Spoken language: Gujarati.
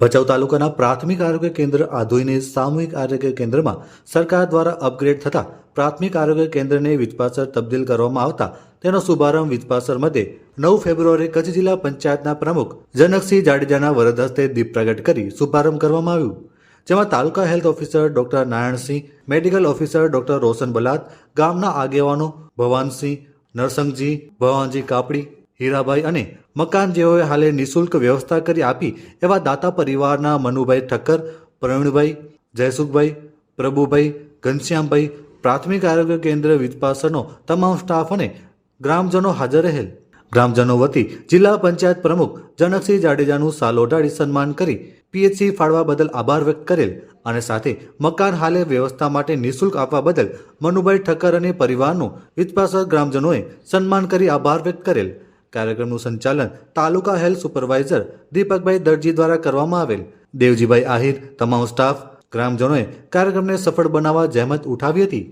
ભચાઉ તાલુકાના પ્રાથમિક આરોગ્ય કેન્દ્ર આધોઈને સામૂહિક આરોગ્ય કેન્દ્રમાં સરકાર દ્વારા અપગ્રેડ થતા પ્રાથમિક આરોગ્ય કેન્દ્રને વિજપાસર તબદીલ કરવામાં આવતા તેનો શુભારંભ વિજપાસર મધ્યે નવ ફેબ્રુઆરી કચ્છ જિલ્લા પંચાયતના પ્રમુખ જનકસિંહ જાડેજાના વરદ હસ્તે દીપ પ્રગટ કરી શુભારંભ કરવામાં આવ્યું. જેમાં તાલુકા health officer doctor Narayansinh, medical officer doctor Roshan Balat, ગામના આગેવાનો ભવાનસિંહ નરસંગજી, ભવાનજી કાપડી હીરાભાઈ અને મકાન જેઓએ હાલે નિઃશુલ્ક વ્યવસ્થા કરી આપી એવા દાતા પરિવારના મનુભાઈ ઠક્કર, પ્રવીણભાઈ, જયસુખભાઈ, પ્રભુભાઈ, ઘનશ્યામભાઈ, પ્રાથમિક આરોગ્ય કેન્દ્ર વિદપાસરનો તમામ સ્ટાફ અને ગ્રામજનો હાજર રહેલ. ગ્રામજનો વતી જિલ્લા પંચાયત પ્રમુખ જનકસિંહ જાડેજાનું સાલ સન્માન કરી પીએચસી ફાળવા બદલ આભાર વ્યક્ત કરેલ અને સાથે મકાન હાલે વ્યવસ્થા માટે નિઃશુલ્ક આપવા બદલ મનુભાઈ ઠક્કર અને પરિવારનું વિદપાસર ગ્રામજનોએ સન્માન કરી આભાર વ્યક્ત કરેલ. કાર્યક્રમનું સંચાલન તાલુકા હેલ્થ સુપરવાઇઝર દીપકભાઈ દરજી દ્વારા કરવામાં આવેલ. દેવજીભાઈ આહિર, તમામ સ્ટાફ, ગ્રામજનોએ કાર્યક્રમને સફળ બનાવવા જહેમત ઉઠાવી હતી.